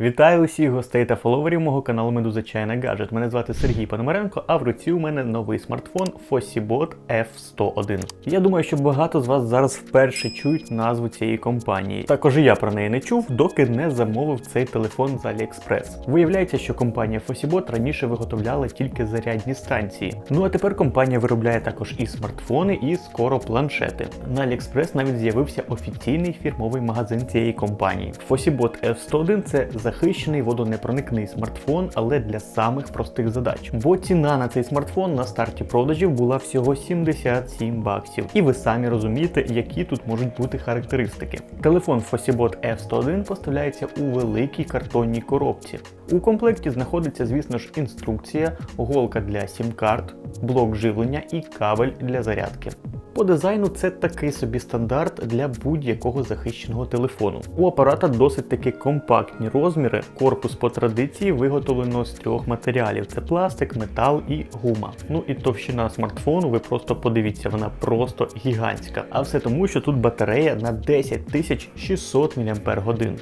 Вітаю усіх гостей та фоловерів мого каналу Медуза Чайна Гаджет. Мене звати Сергій Пономаренко, а в руці у мене новий смартфон Fossibot F101. Я думаю, що багато з вас зараз вперше чують назву цієї компанії. Також і я про неї не чув, доки не замовив цей телефон з AliExpress. Виявляється, що компанія Fossibot раніше виготовляла тільки зарядні станції. Ну а тепер компанія виробляє також і смартфони, і скоро планшети. На AliExpress навіть з'явився офіційний фірмовий магазин цієї компанії. Fossibot F101 це захищений водонепроникний смартфон, але для самих простих задач. Бо ціна на цей смартфон на старті продажів була всього 77 баксів. І ви самі розумієте, які тут можуть бути характеристики. Телефон Fossibot F101 поставляється у великій картонній коробці. У комплекті знаходиться, звісно ж, інструкція, голка для сім-карт, блок живлення і кабель для зарядки. По дизайну це такий собі стандарт для будь-якого захищеного телефону. У апарата досить таки компактні розміри. Корпус по традиції виготовлено з трьох матеріалів: це пластик, метал і гума. Ну і товщина смартфону, ви просто подивіться, вона просто гігантська. А все тому, що тут батарея на 10600 мАч.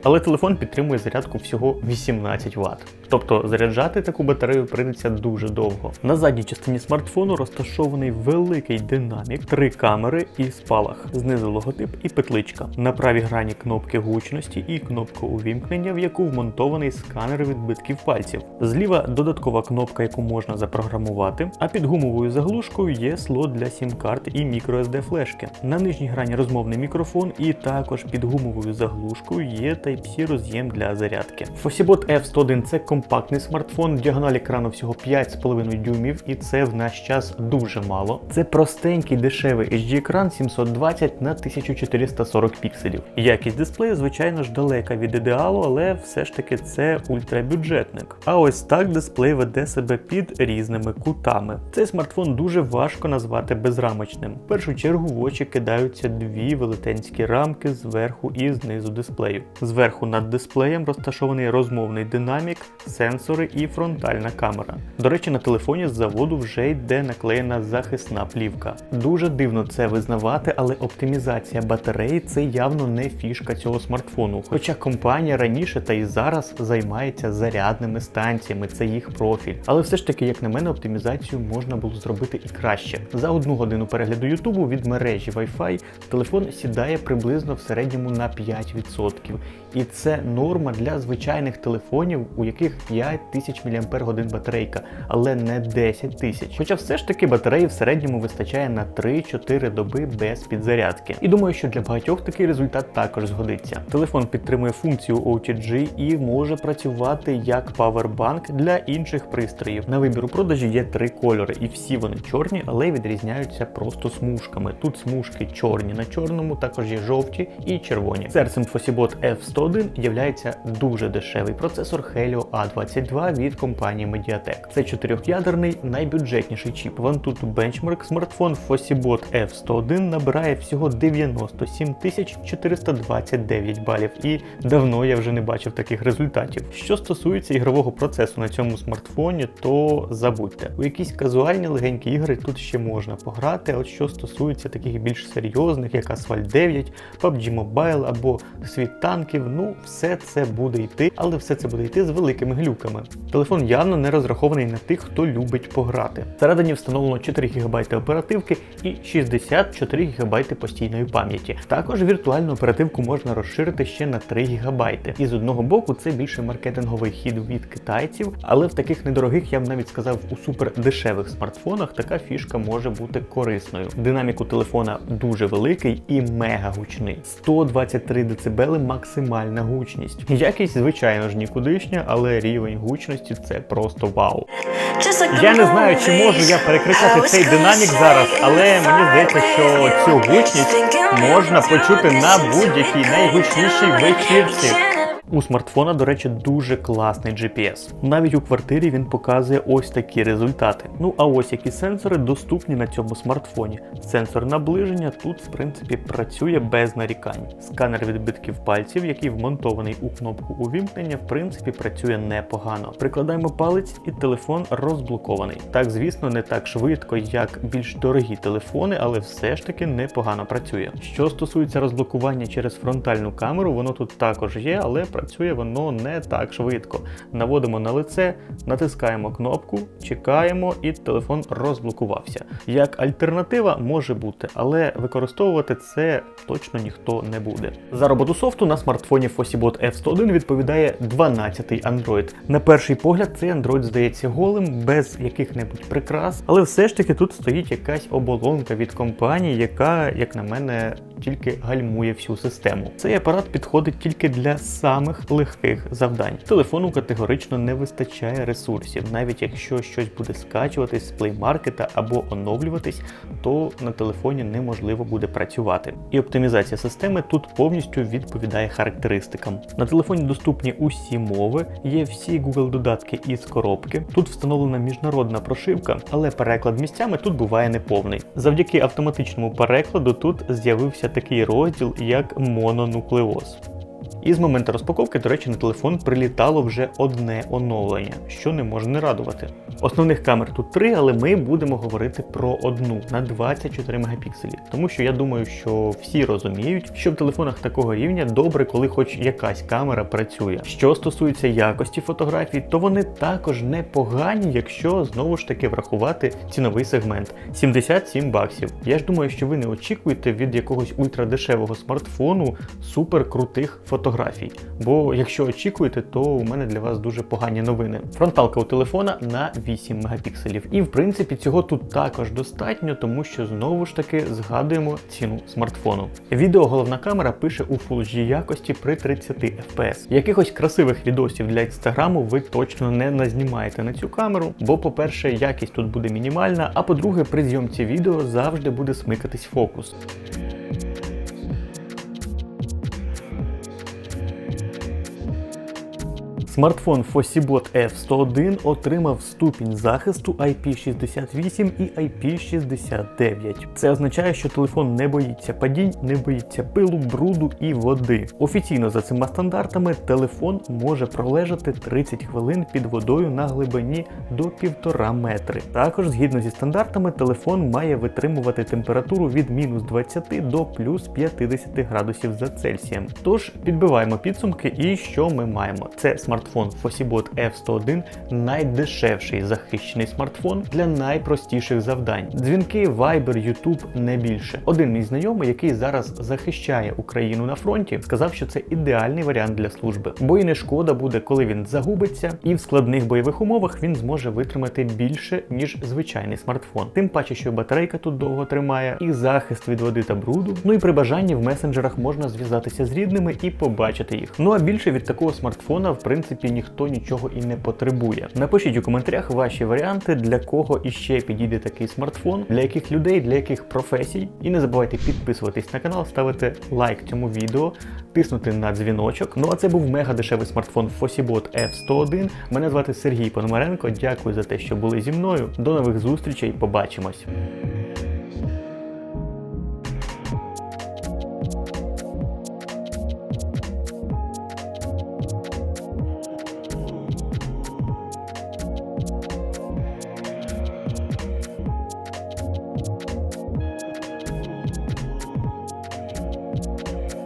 Але телефон підтримує зарядку всього 18 Вт. Тобто заряджати таку батарею прийдеться дуже довго. На задній частині смартфону розташований великий динамік, три камери і спалах. Знизу логотип і петличка. На правій грані кнопки гучності і кнопка увімкнення, в яку вмонтований сканер відбитків пальців. Зліва додаткова кнопка, яку можна запрограмувати, а під гумовою заглушкою є слот для сім-карт і microSD флешки. На нижній грані розмовний мікрофон, і також під гумовою заглушкою є Type-C роз'єм для зарядки. Fossibot F101 це компактний смартфон, діагональ екрану всього 5,5 дюймів, і це в наш час дуже мало. Це простенький дешевий HD екран 720 на 1440 пікселів. Якість дисплею, звичайно ж, далека від ідеалу, але все ж таки це ультрабюджетник. А ось так дисплей веде себе під різними кутами. Цей смартфон дуже важко назвати безрамочним. В першу чергу в очі кидаються дві велетенські рамки зверху і знизу дисплею. Зверху над дисплеєм розташований розмовний динамік, сенсори і фронтальна камера. До речі, на телефоні з заводу вже йде наклеєна захисна плівка. Дуже дивно це визнавати, але оптимізація батареї це явно не фішка цього смартфону. Хоча компанія раніше та і зараз займається зарядними станціями, це їх профіль. Але все ж таки, як на мене, оптимізацію можна було зробити і краще. За одну годину перегляду Ютубу від мережі Wi-Fi телефон сідає приблизно в середньому на 5%. І це норма для звичайних телефонів, у яких 5000 мАч батарейка, але не 10 тисяч. Хоча все ж таки батареї в середньому вистачає на 3-4 доби без підзарядки. І думаю, що для багатьох такий результат також згодиться. Телефон підтримує функцію OTG і може працювати як павербанк для інших пристроїв. На вибір у продажі є три кольори, і всі вони чорні, але відрізняються просто смужками. Тут смужки чорні на чорному, також є жовті і червоні. Серцем Fossibot F101 являється дуже дешевий процесор Helio A22 від компанії Mediatek. Це чотирьохядерний найбюджетніший чіп в Antutu Benchmark. Смартфон Fossibot F101 набирає всього 97 429 балів, і давно я вже не бачив таких результатів. Що стосується ігрового процесу на цьому смартфоні, то забудьте. У якісь казуальні легенькі ігри тут ще можна пограти. а От що стосується таких більш серйозних, як Asphalt 9, PUBG Mobile або світ танків, ну все це буде йти, але все це буде йти з великими глюками. Телефон явно не розрахований на тих, хто любить пограти. Всередині встановлено 4 ГБ оперативки і 64 ГБ постійної пам'яті. Також віртуальну оперативку можна розширити ще на 3 ГБ. І з одного боку це більше маркетинговий хід від китайців, але в таких недорогих, я б навіть сказав, у супер дешевих смартфонах така фішка може бути корисною. Динамік у телефона дуже великий і мега гучний. 123 дБ максимальна гучність. Якість, звичайно ж, нікудишня, але рівень гучності це просто вау. Я не знаю, чи можу я перекричати цей динамік зараз, але мені здається, що цю гучність можна почути на будь-якій найгучнішій вечірці. У смартфона, до речі, дуже класний GPS. Навіть у квартирі він показує ось такі результати. Ну а ось які сенсори доступні на цьому смартфоні. Сенсор наближення тут, в принципі, працює без нарікань. Сканер відбитків пальців, який вмонтований у кнопку увімкнення, в принципі, працює непогано. Прикладаємо палець і телефон розблокований. Так, звісно, не так швидко, як більш дорогі телефони, але все ж таки непогано працює. Що стосується розблокування через фронтальну камеру, воно тут також є, але працює воно не так швидко. Наводимо на лице, натискаємо кнопку, чекаємо, і телефон розблокувався. Як альтернатива може бути, але використовувати це точно ніхто не буде. За роботу софту на смартфоні Fossibot F101 відповідає 12-й Android. На перший погляд, цей Android здається голим, без яких-небудь прикрас, але все ж таки тут стоїть якась оболонка від компанії, яка, як на мене, тільки гальмує всю систему. Цей апарат підходить тільки для самих легких завдань. Телефону категорично не вистачає ресурсів, навіть якщо щось буде скачуватись з Market або оновлюватись, то на телефоні неможливо буде працювати. І оптимізація системи тут повністю відповідає характеристикам. На телефоні доступні усі мови, є всі Google додатки із коробки. Тут встановлена міжнародна прошивка, але переклад місцями тут буває неповний. Завдяки автоматичному перекладу тут з'явився такий розділ, як мононуклеоз. І з моменту розпаковки, до речі, на телефон прилітало вже одне оновлення, що не може не радувати. Основних камер тут три, але ми будемо говорити про одну на 24 мегапікселі. Тому що я думаю, що всі розуміють, що в телефонах такого рівня добре, коли хоч якась камера працює. Що стосується якості фотографій, то вони також непогані, якщо знову ж таки врахувати ціновий сегмент 77 баксів. Я ж думаю, що ви не очікуєте від якогось ультрадешевого смартфону супер крутих фотографій. Бо якщо очікуєте, то у мене для вас дуже погані новини. Фронталка у телефона на 8 мегапікселів. І в принципі цього тут також достатньо, тому що знову ж таки згадуємо ціну смартфону. Відео головна камера пише у Full HD якості при 30 FPS. Якихось красивих відосів для інстаграму ви точно не назнімаєте на цю камеру, бо, по-перше, якість тут буде мінімальна, а по-друге, при зйомці відео завжди буде смикатись фокус. Смартфон Fossibot F101 отримав ступінь захисту IP68 і IP69. Це означає, що телефон не боїться падінь, не боїться пилу, бруду і води. Офіційно за цими стандартами телефон може пролежати 30 хвилин під водою на глибині до 1,5 метри. Також, згідно зі стандартами, телефон має витримувати температуру від мінус 20 до плюс 50 градусів за Цельсієм. Тож підбиваємо підсумки, і що ми маємо? Це смартфон Fossibot F101 найдешевший захищений смартфон для найпростіших завдань. Дзвінки, Viber, YouTube не більше. Один мій знайомий, який зараз захищає Україну на фронті, сказав, що це ідеальний варіант для служби, бо і не шкода буде, коли він загубиться, і в складних бойових умовах він зможе витримати більше ніж звичайний смартфон. Тим паче, що батарейка тут довго тримає, і захист від води та бруду. Ну і при бажанні в месенджерах можна зв'язатися з рідними і побачити їх. Ну а більше від такого смартфона, в принципі, ніхто нічого і не потребує. Напишіть у коментарях ваші варіанти, для кого іще підійде такий смартфон, для яких людей, для яких професій. І не забувайте підписуватись на канал, ставити лайк цьому відео, тиснути на дзвіночок. Ну а це був мега дешевий смартфон Fossibot F101. Мене звати Сергій Пономаренко. Дякую за те, що були зі мною. До нових зустрічей. Побачимось.